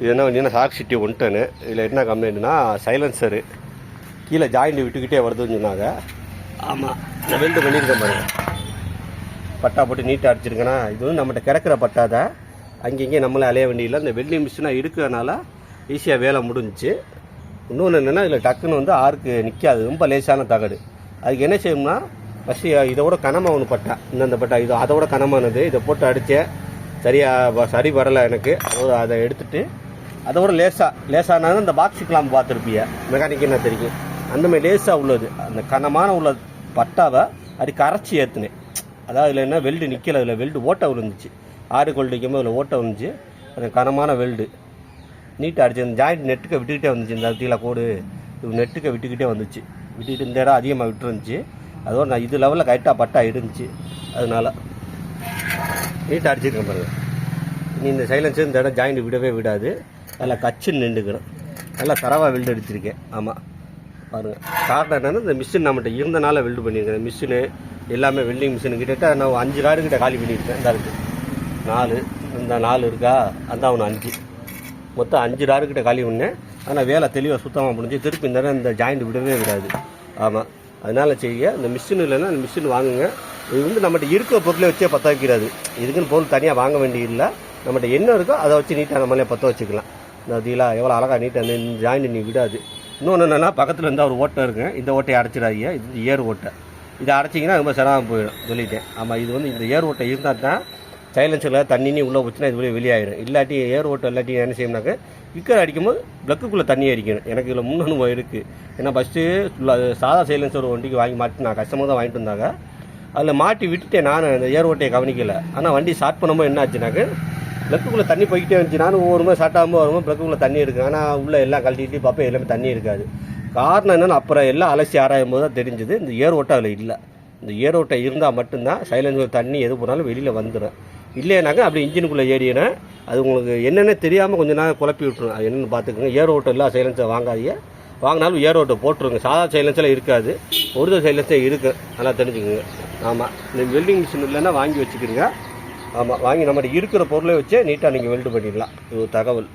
இது என்ன பண்ணீங்கன்னா ஷார்க் சிட்டி ஒன்ட்டனு இதில் என்ன கம்ப்ளைண்ட்னா சைலன்சரு கீழே ஜாயிண்ட் விட்டுக்கிட்டே வருதுன்னு சொன்னாங்க. ஆமாம் நான் வெல்டு பண்ணியிருக்கேன் பாருங்க பட்டா போட்டு நீட்டாக அடிச்சிருக்கேன்னா இது வந்து நம்மகிட்ட கிடக்கிற பட்டா தான் அங்கங்கே நம்மளே அலைய வேண்டியதில்லை. இந்த வெல்டிங் மிஷினாக இருக்கிறதுனால ஈஸியாக வேலை முடிஞ்சுச்சு. இன்னொன்று என்னென்னா இதில் டக்குன்னு வந்து ஆறுக்கு நிற்காது ரொம்ப லேசான தகடு. அதுக்கு என்ன செய்யணும்னா ஃபஸ்ட்டு இதோட கனமாக ஒன்று பட்டா. இந்தந்த பட்டா இது அதோட கனமானது. இதை போட்டு அடித்தேன். சரியாக சரி வரலை எனக்கு. அதோட அதை அதை விட லேசாக லேசானாலும் இந்த கிளாம்பு பார்த்துருப்பிய மெக்கானிக் என்ன தெரியும்? அந்த மாதிரி லேசாக உள்ளது. அந்த கனமான உள்ள பட்டாவை அது கரைச்சி ஏற்றுனேன் அதாவது இதில் என்ன வெல்டு நிற்கல அதில் வெல்டு ஓட்டை விழுந்துச்சு. ஆறு கோல்டு போது அதில் ஓட்டை விழுந்துச்சு. அது கனமான வெல்டு நீட்டாக அடிச்சு அந்த ஜாயிண்ட் நெட்டுக்க விட்டுக்கிட்டே வந்துச்சு. இந்த தீல கோடு இது நெட்டுக்க விட்டுக்கிட்டே வந்துச்சு. விட்டுக்கிட்டு இந்த இடம் அதிகமாக விட்டுருந்துச்சு. அதோட நான் இது லெவலில் கரெக்டாக பட்டா இருந்துச்சு அதனால நீட்டாக அடிச்சிருக்கேன் பாருங்கள் நீ இந்த சைலன்ஸு இந்த இடம் ஜாயிண்ட் விடவே விடாது. நல்லா கச்சுன்னு நின்றுக்கணும். நல்லா தரவாக வெல்டு அடிச்சிருக்கேன் ஆமாம் பாருங்கள் காரணம் என்னென்னா இந்த மிஷின் நம்மகிட்ட இருந்தனால வெல்டு பண்ணியிருக்கேன் மிஷினு எல்லாமே வெல்டிங் மிஷின் கிட்ட நான் அஞ்சு கார்டு கிட்ட காலி பண்ணியிருக்கேன். இந்த இருக்குது நாலு. இந்த நாலு இருக்கா? அந்த ஒன்று அஞ்சு. மொத்தம் அஞ்சு டாரு கிட்ட காலி பண்ணேன். ஆனால் வேலை தெளிவாக சுத்தமாக முடிஞ்சு திருப்பி இந்த நேரம் இந்த ஜாயிண்ட் விடவே விடாது. ஆமாம் அதனால் செய்ய இந்த மிஷின் இல்லைன்னா அந்த மிஷின் வாங்குங்க. இது வந்து நம்மகிட்ட இருக்கிற பொருளை வச்சே பற்ற வைக்கிறாது. இதுக்குன்னு பொருள் தனியாக வாங்க வேண்டியதில்லை. நம்மகிட்ட என்ன இருக்கோ அதை வச்சு நீட்டாக நம்மளே பற்ற வச்சுக்கலாம். நதியெலாம் எவ்வளோ அழகாக நீட்டாக இந்த ஜாயின் நீ விடாது. இன்னொன்று என்னென்னா பக்கத்தில் இருந்தால் ஒரு ஓட்டை இருக்குங்க இந்த ஓட்டையை அடைச்சிடாதீங்க. இது ஏர் ஓட்டை. இதை அடைச்சிங்கன்னா ரொம்ப சிரமம் போயிடும். சொல்லிட்டேன். ஆமாம் இது வந்து இந்த ஏர் ஓட்டை இருந்தால் தான் சைலன்ஸில் தண்ணி உள்ளே போச்சுன்னா இது வெளியே வெளியாயிடும் இல்லாட்டி ஏர் ஓட்டம் இல்லாட்டி என்ன செய்யணும்னாக்க விக்கர் அடிக்கும்போது ப்ளக்குக்குள்ளே தண்ணி அடிக்கணும். எனக்கு இதில் முன் அனுபவம் இருக்குது ஏன்னா ஃபஸ்ட்டு சாதா சைலன்சர் வண்டிக்கு வாங்கி மாட்டி நான் கஷ்டமாக தான் வாங்கிட்டு வந்தாங்க. அதில் மாட்டி விட்டுட்டேன் நான். அந்த ஏர் ஓட்டையை கவனிக்கலை. ஆனால் வண்டி ஸ்டார்ட் பண்ணும்போது என்ன ஆச்சுனாக்க ப்ளக்குக்குள்ளே தண்ணி போய்கிட்டே இருந்துச்சு நானும் ஒவ்வொரு மாதிரி ஸ்டார்ட் ஆகும்போது வரும்போது தண்ணி இருக்கும் ஆனால் உள்ளே எல்லாம் கழட்டிட்டு பார்ப்பேன் எல்லாமே தண்ணி இருக்காது. காரணம் என்னென்னு அப்புறம் எல்லாம் அலசி ஆராயும் போது தான் தெரிஞ்சுது இந்த ஏர் ஓட்டை அதில் இல்லை. இந்த ஏர் ஓட்டை இருந்தால் மட்டும்தான் சைலன்சர் தண்ணி எது போனாலும் வெளியில் வந்துடும் இல்லைனாக்கா அப்படி இன்ஜினுக்குள்ளே ஏறினேன் அது உங்களுக்கு என்னென்ன தெரியாமல் கொஞ்சம் நேரம் குழப்பி விட்ரும் அது என்னென்னு பார்த்துக்கோங்க. ஏர் ஓட்டை இல்லை சைலன்சர் வாங்காதீங்க. வாங்கினாலும் ஏர் ஓட்டை போட்டுருங்க. சாதா சைலன்ஸில் இருக்காது. ஒருத்தர் சைலன்ஸே இருக்குது நல்லா தெரிஞ்சுக்கோங்க. ஆமாம் இந்த வெல்டிங் மிஷின் இல்லைன்னா வாங்கி வச்சுக்கிறீங்க. ஆமாம் வாங்கி நம்மகிட்ட இருக்கிற பொருளை வச்சே நீட்டாக நீங்கள் வெல்டு பண்ணிடலாம். இது ஒரு தகவல்.